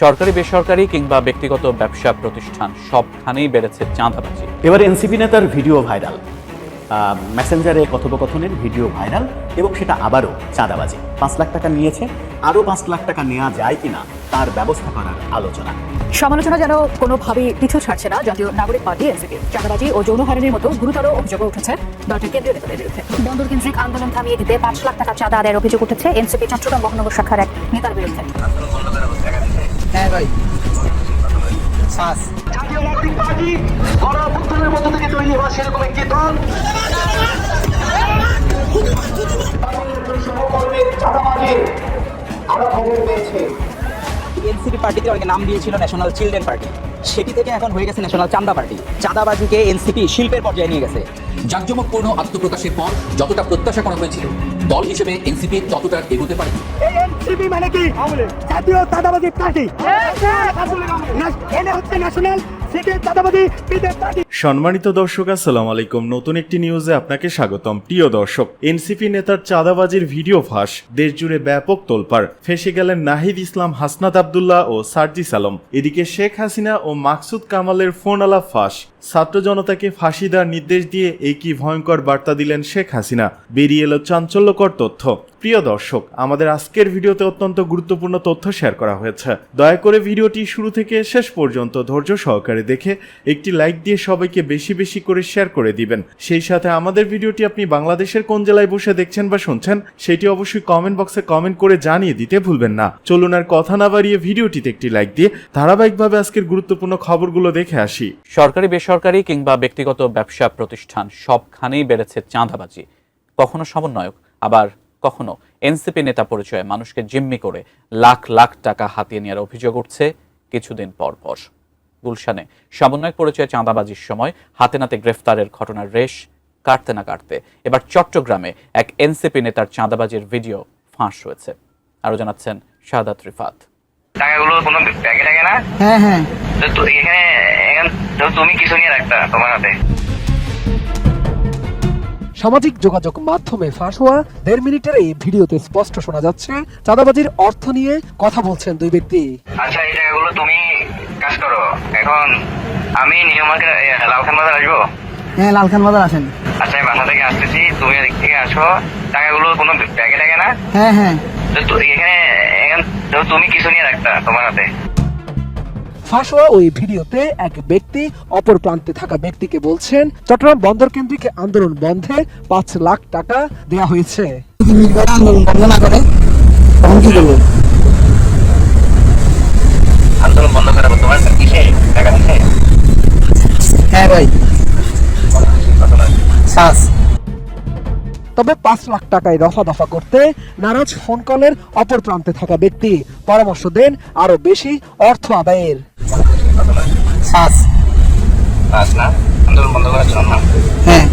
সরকারি বেসরকারি কিংবা ব্যক্তিগত ব্যবসা প্রতিষ্ঠান সবখানেই বেড়েছে চাঁদাবাজি। এবার এনসিপি নেতার ভিডিও ভাইরাল। মেসেঞ্জারে কথোপকথনের ভিডিও ভাইরাল এবং সেটা আবারও চাঁদাবাজি। পাঁচ লাখ টাকা নিয়েছে আরও পাঁচ লাখ টাকা নেওয়া যায় কিনা তার ব্যবস্থা করার আলোচনা। সমালোচনা যেন কোনোভাবেই পিছু ছাড়ছে না জাতীয় নাগরিক পার্টি এনসিপি। চাঁদাবাজি ও যৌন হয়রানির মতো গুরুতর অভিযোগ উঠেছে দলটির কেন্দ্রীয় নেতাদের বিরুদ্ধে। বন্দর কেন্দ্রিক আন্দোলন থামিয়ে দিতে পাঁচ লাখ টাকা চাঁদা আদায়ের অভিযোগ উঠেছে এনসিপি চট্টগ্রাম মহানগর শাখার এক নেতার বিরুদ্ধে। হ্যাঁ ভাই। শ্বাস জাতীয় নাগরিক পার্টি গণঅভ্যুত্থানের মধ্য থেকে তৈরি হওয়া সেরকম একটি দল সহকর্মীর চাঁদাবাজির আরও খবর পেয়েছি। এনসিপি পার্টিতে অনেকে নাম দিয়েছিল ন্যাশনাল চিলড্রেন পার্টি সেটি থেকে এখন হয়ে গেছে ন্যাশনাল চান্দা পার্টি। চাঁদাবাজিকে এনসিপি শিল্পের পর্যায়ে নিয়ে গেছে। জাঁকজমকপূর্ণ আত্মপ্রকাশের পর যতটা প্রত্যাশা করা হয়েছিল দল হিসেবে এনসিপি ততটা এগোতে পারে এনসিপি মানে কি? জাতীয় চাঁদাবাজি পার্টি। এনে হচ্ছে ন্যাশনাল সম্মানিত দর্শক, আসসালামু আলাইকুম। নতুন একটি নিউজে আপনাকে স্বাগতম। প্রিয় দর্শক, এনসিপি নেতার চাঁদাবাজির ভিডিও ফাঁস, দেশজুড়ে ব্যাপক তোলপাড়, ফেসে গেলেন নাহিদ ইসলাম, হাসনাত আবদুল্লাহ ও সার্জিস আলম। এদিকে শেখ হাসিনা ও মাকসুদ কামালের ফোন আলাপ ফাঁস, ছাত্র জনতাকে ফাঁসি দেওয়ার নির্দেশ দিয়ে এই কি ভয়ঙ্কর বার্তা দিলেন শেখ হাসিনা। বেরিয়ে এলো চাঞ্চল্যকর তথ্য। প্রিয় দর্শক, আমাদের আজকের ভিডিওতে অত্যন্ত গুরুত্বপূর্ণ তথ্য শেয়ার করা হয়েছে। দয়া করে ভিডিওটি শুরু থেকে শেষ পর্যন্ত ধৈর্য সহকারে দেখে একটি লাইক দিয়ে সবাইকে বেশি বেশি করে শেয়ার করে দিবেন। সেই সাথে আমাদের ভিডিওটি আপনি বাংলাদেশের কোন জেলায় বসে দেখছেন বা শুনছেন, সেটি অবশ্যই কমেন্ট বক্সে কমেন্ট করে জানিয়ে দিতে ভুলবেন না। চলুন আর কথা না বাড়িয়ে ভিডিওটিতে একটি লাইক দিয়ে ধারাবাহিকভাবে আজকের গুরুত্বপূর্ণ খবরগুলো দেখে আসি। সরকারি, বেসরকারি কিংবা ব্যক্তিগত ব্যবসা প্রতিষ্ঠান সবখানেই বেড়েছে চাঁদাবাজি। কখনো সমন্বয়ক, আবার কখনো এনসিপি নেতা পরিচয়ে মানুষকে জিম্মি করে লাখ লাখ টাকা হাতিয়ে নেওয়ার অভিযোগ উঠছে কিছুদিন পর পর। গুলশানে সমন্বয়ক পরিচয়ে চাঁদাবাজির সময় হাতে নাতে গ্রেফতারের ঘটনার রেশ কাটতে না কাটতে এবার চট্টগ্রামে এক এনসিপি নেতার চাঁদাবাজির ভিডিও ফাঁস হয়েছে। আরও জানাচ্ছেন শাহাদাত রিফাত। টাকাগুলো কোনো ব্যাগে থাকে না? হ্যাঁ হ্যাঁ। তো এখানে তুমি কিছু নিয়ে রাখতা তোমার হাতে? সামাজিক যোগাযোগ মাধ্যমে ফাঁস হওয়া দেড় মিনিটের এই ভিডিওতে স্পষ্ট শোনা যাচ্ছে চাঁদাবাজির অর্থ নিয়ে কথা বলছেন দুই ব্যক্তি। আচ্ছা এই টাকাগুলো তুমি কাজ করো। এখন আমি নিউ মার্কেট লালখান বাজার আসব? হ্যাঁ লালখান বাজার আসেন। আচ্ছা আমি বাসা থেকে আসতেছি তুমি এদিক থেকে আসো। টাকাগুলো কোনো ব্যাগে থাকে না? হ্যাঁ হ্যাঁ। তো তো এখানে এখান- তুমি কিছু নিয়ে রাখতা তোমার হাতে? ফাঁস হওয়া ওই ভিডিওতে এক ব্যক্তি অপর প্রান্তে থাকা ব্যক্তিকে বলছেন চট্টগ্রাম বন্দর কেন্দ্রিক আন্দোলন বন্ধে পাঁচ লাখ টাকা দেয়া হয়েছে। আন্দোলন বন্ধ না করে তখন কি করব আন্দোলন বন্ধ করাবো তোমার কিসে? টাকা দিছে হ্যাঁ ভাই। শ্বাস তবে পাঁচ লাখ টাকায় দফা দফা করতে নারাজ ফোন কলের অপর প্রান্তে থাকা ব্যক্তি। পরামর্শ দেন আরও বেশি অর্থ আদায়ের। না? আন্দোলন বন্ধ করার জন্য হ্যাঁ।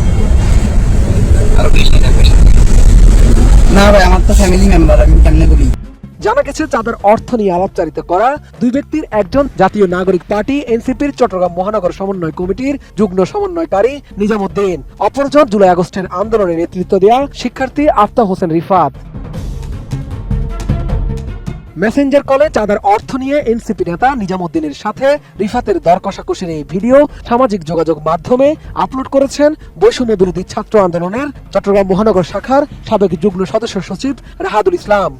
আরও বেশি না ভাই আমার তো ফ্যামিলি মেম্বার আমি কেমনে করি। জানা গেছে চাঁদার অর্থ নিয়ে আলাপচারিত করা দুই ব্যক্তির একজন জাতীয় নাগরিক পার্টি, এনসিপির চট্টগ্রাম মহানগর সমন্বয় কমিটির যুগ্ম সমন্বয়কারী নিজামুদ্দিন। অপরজন জুলাই আগস্টের আন্দোলনে নেতৃত্ব দেয়া শিক্ষার্থী আফতাব হোসেন রিফাত। মেসেঞ্জার কলে চাঁদার অর্থ নিয়ে এনসিপি নেতা নিজামুদ্দিনের সাথে রিফাতের দর কষাকষির এই ভিডিও সামাজিক যোগাযোগ মাধ্যমে আপলোড করেছেন বৈষম্য বিরোধী ছাত্র আন্দোলনের চট্টগ্রাম মহানগর শাখার সাবেক যুগ্ম সদস্য সচিব রাহাদুল ইসলাম।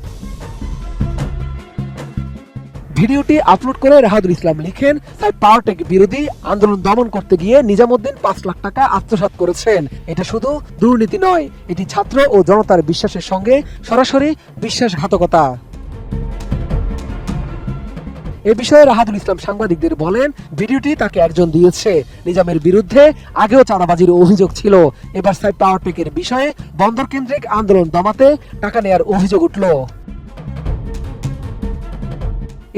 ভিডিওটি আপলোড করে রাহাদুল ইসলাম লিখেন। তাই পাওয়ারটেক বিরোধী আন্দোলন দমন করতে গিয়ে নিজামুদ্দিন পাঁচ লাখ টাকা আত্মসাৎ করেছেন। এটা শুধু দুর্নীতি নয়, এটি ছাত্র ও জনতার বিশ্বাসের সঙ্গে সরাসরি বিশ্বাসঘাতকতা। এ বিষয়ে রাহাদুল ইসলাম সাংবাদিকদের বলেন, ভিডিওটি তাকে একজন দিয়েছে। নিজামের বিরুদ্ধে আগেও চাঁদাবাজির অভিযোগ ছিল। এবার সাইড পাওয়ারটেকের বিষয়ে বন্দর কেন্দ্রিক আন্দোলন দমাতে টাকা নেয়ার অভিযোগ উঠল।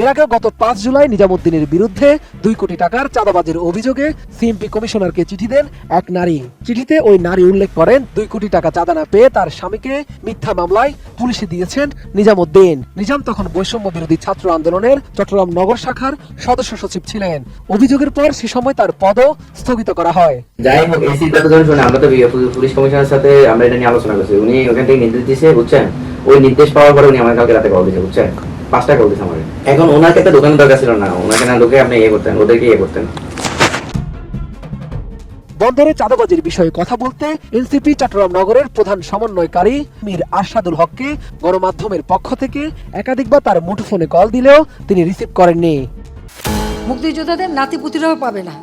এর আগে গত পাঁচ জুলাই নিজামুদ্দিনের বিরুদ্ধে দুই কোটি টাকার চাঁদাবাজির অভিযোগে সিএমপি কমিশনারকে চিঠি দেন এক নারী। চিঠিতে ওই নারী উল্লেখ করেন, দুই কোটি টাকা চাঁদা না পেয়ে তার স্বামীকে মিথ্যা মামলায় পুলিশে দিয়েছেন নিজামুদ্দিন। নিজাম তখন বৈষম্য বিরোধী ছাত্র আন্দোলনের চট্টগ্রাম নগর শাখার সদস্য সচিব ছিলেন। অভিযোগের পর সে সময় তার পদও স্থগিত করা হয়। যাই হোক, এই সিটটা ধরে শুনে আমরা তো পুলিশ কমিশনারের সাথে আমরা এটা নিয়ে আলোচনা করছি। উনি ওখান থেকে নির্দেশ দিয়েছে, বুঝছেন? ওই নির্দেশ পাওয়ার পরে উনি আমার কালকে রাতে কল দিয়েছে, বুঝছেন? পাঁচ টাকা বলতেছে আমার। এখন ওনাকে তো দোকানের দরকার ছিল না। ওনাকে না ঢুকে আপনি ইয়ে করতেন ওদেরকে ইয়ে করতেন। বন্দরে চাঁদাবাজির বিষয়ে কথা বলতে এনসিপি চট্টগ্রাম নগরের প্রধান সমন্বয়কারী মীর আরশাদুল হককে গণমাধ্যমের পক্ষ থেকে একাধিকবার তার মুঠোফোনে কল দিলেও তিনি রিসিভ করেননি। মুক্তিযোদ্ধাদের নাতিপুতিরাও পাবে না।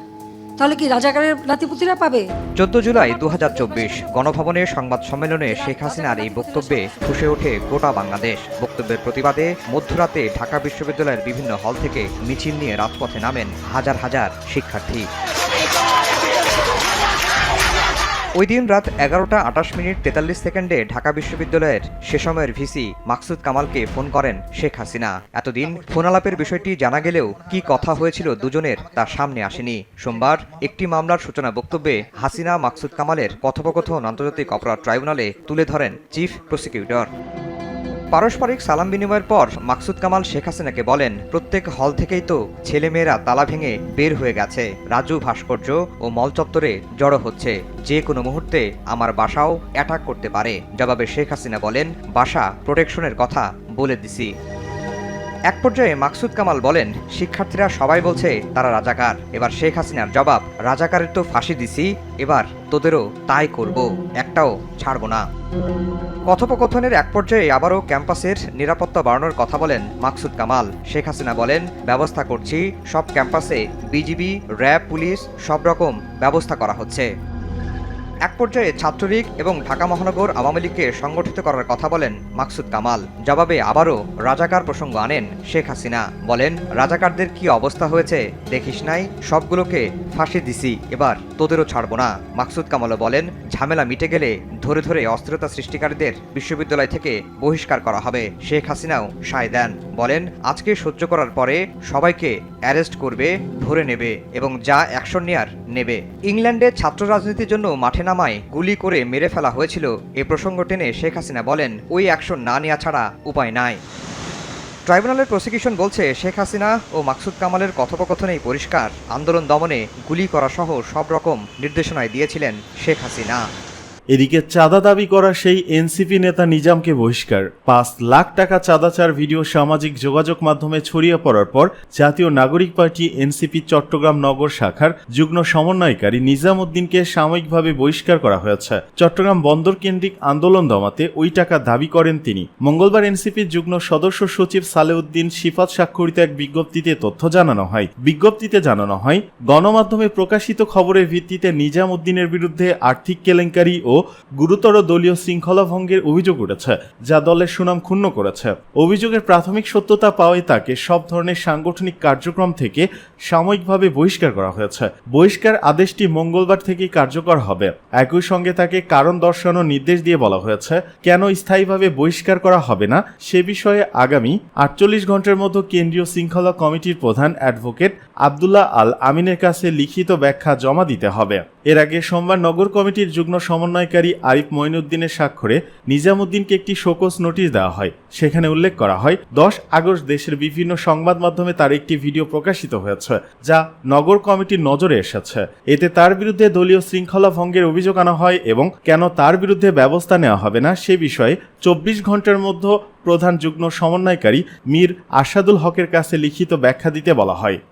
তাহলে কি রাজাকারের নাতিপুতিরা পাবে? চোদ্দ জুলাই দু হাজার চব্বিশ গণভবনের সংবাদ সম্মেলনে শেখ হাসিনার এই বক্তব্যে ফুসে ওঠে গোটা বাংলাদেশ। বক্তব্যের প্রতিবাদে মধ্যরাতে ঢাকা বিশ্ববিদ্যালয়ের বিভিন্ন হল থেকে মিছিল নিয়ে রাজপথে নামেন হাজার হাজার শিক্ষার্থী। ওই দিন রাত এগারোটা আটাশ মিনিট তেতাল্লিশ সেকেন্ডে ঢাকা বিশ্ববিদ্যালয়ের সে সময়ের ভিসি মাকসুদ কামালকে ফোন করেন শেখ হাসিনা। এতদিন ফোন আলাপের বিষয়টি জানা গেলেও কি কথা হয়েছিল দুজনের তা সামনে আসেনি। সোমবার একটি মামলার সূচনা বক্তব্যে হাসিনা মাকসুদ কামালের কথোপকথন আন্তর্জাতিক অপরাধ ট্রাইব্যুনালে তুলে ধরেন চিফ প্রসিকিউটর। পারস্পরিক সালাম বিনিময়ের পর মাকসুদ কামাল শেখ হাসিনাকে বলেন, প্রত্যেক হল থেকেই তো ছেলেমেয়েরা তালা ভেঙে বের হয়ে গেছে। রাজু ভাস্কর্য ও মল চত্বরে জড়ো হচ্ছে। যে কোনো মুহূর্তে আমার বাসাও অ্যাটাক করতে পারে। জবাবে শেখ হাসিনা বলেন, বাসা প্রোটেকশনের কথা বলে দিছি। এক পর্যায়ে মাকসুদ কামাল বলেন, শিক্ষার্থীরা সবাই বলছে তারা রাজাকার। এবার শেখ হাসিনার জবাব, রাজাকারের তো ফাঁসি দিছি, এবার তোদেরও তাই করব। একটাও ছাড়বো না। কথোপকথনের এক পর্যায়ে আবারও ক্যাম্পাসের নিরাপত্তা বাড়ানোর কথা বলেন মাকসুদ কামাল। শেখ হাসিনা বলেন, ব্যবস্থা করছি, সব ক্যাম্পাসে বিজিবি, র্যাব, পুলিশ, সব রকম ব্যবস্থা করা হচ্ছে। এক পর্যায়ে ছাত্রলীগ এবং ঢাকা মহানগর আওয়ামী লীগকে সংগঠিত করার কথা বলেন মাকসুদ কামাল। জবাবে আবারও রাজাকার প্রসঙ্গ আনেন শেখ হাসিনা। বলেন, রাজাকারদের কি অবস্থা হয়েছে দেখিস নাই, সবগুলোকে ফাঁসি দিছি, এবার তোদেরও ছাড়বো না। মাকসুদ কামালও বলেন, ঝামেলা মিটে গেলে ধরে ধরে অস্থিরতা সৃষ্টিকারীদের বিশ্ববিদ্যালয় থেকে বহিষ্কার করা হবে। শেখ হাসিনাও সায় দেন। বলেন, আজকে সহ্য করার পরে সবাইকে অ্যারেস্ট করবে ধরে নেবে এবং যা অ্যাকশন নেয়ার নেবে। ইংল্যান্ডে ছাত্র রাজনীতির জন্য মাঠে নামায় গুলি করে মেরে ফেলা হয়েছিল, এ প্রসঙ্গ টেনে শেখ হাসিনা বলেন, ওই অ্যাকশন না নেওয়া ছাড়া উপায় নাই। ট্রাইব্যুনালের প্রসিকিউশন বলছে, শেখ হাসিনা ও মাকসুদ কামালের কথোপকথনেই পরিষ্কার। আন্দোলন দমনে গুলি করা সহ সব রকম নির্দেশনায় দিয়েছিলেন শেখ হাসিনা। এদিকে চাঁদা দাবি করা সেই এনসিপি নেতা নিজামকে বহিষ্কার। পাঁচ লাখ টাকা চাঁদা চার ভিডিও সামাজিক যোগাযোগ মাধ্যমে ছড়িয়ে পড়ার পর জাতীয় নাগরিক পার্টি এনসিপি চট্টগ্রাম নগর শাখার যুগ্ম সমন্বয়কারী নিজাম উদ্দিনকে সাময়িকভাবে বহিষ্কার করা হয়েছে। চট্টগ্রাম বন্দর কেন্দ্রিক আন্দোলন দমাতে ওই টাকা দাবি করেন তিনি। মঙ্গলবার এনসিপির যুগ্ম সদস্য সচিব সালেউদ্দিন সিফাত স্বাক্ষরিত এক বিজ্ঞপ্তিতে তথ্য জানানো হয়। বিজ্ঞপ্তিতে জানানো হয়, গণমাধ্যমে প্রকাশিত খবরের ভিত্তিতে নিজাম উদ্দিনের বিরুদ্ধে আর্থিক কেলেঙ্কারি ও গুরুতর দলীয় শৃঙ্খলা ভঙ্গের অভিযোগ উঠেছে, যা দলের সুনাম ক্ষুণ্ণ করেছে। অভিযোগের প্রাথমিক সত্যতা পাওয়ায় তাকে সব ধরনের সাংগঠনিক কার্যক্রম থেকে সাময়িকভাবে বহিষ্কার করা হয়েছে। বহিষ্কার আদেশটি মঙ্গলবার থেকেই কার্যকর হবে। একই সঙ্গে তাকে কারণ দর্শানোর নির্দেশ দিয়ে বলা হয়েছে, কেন স্থায়ীভাবে বহিষ্কার করা হবে না সে বিষয়ে আগামী আটচল্লিশ ঘণ্টার মধ্যে কেন্দ্রীয় শৃঙ্খলা কমিটির প্রধান অ্যাডভোকেট আবদুল্লাহ আল আমিনের কাছে লিখিত ব্যাখ্যা জমা দিতে হবে। এর আগে সোমবার নগর কমিটির যুগ্ম সমন্বয়কারী আরিফ মঈনুদ্দিনের স্বাক্ষরে নিজামুদ্দিনকে একটি শোকস নোটিশ দেওয়া হয়। সেখানে উল্লেখ করা হয়, দশ আগস্ট দেশের বিভিন্ন সংবাদ মাধ্যমে তার একটি ভিডিও প্রকাশিত হয়েছে, যা নগর কমিটির নজরে এসেছে। এতে তার বিরুদ্ধে দলীয় শৃঙ্খলা ভঙ্গের অভিযোগ আনা হয় এবং কেন তার বিরুদ্ধে ব্যবস্থা নেওয়া হবে না সে বিষয়ে চব্বিশ ঘণ্টার মধ্যে প্রধান যুগ্ম সমন্বয়কারী মীর আশাদুল হকের কাছে লিখিত ব্যাখ্যা দিতে বলা হয়।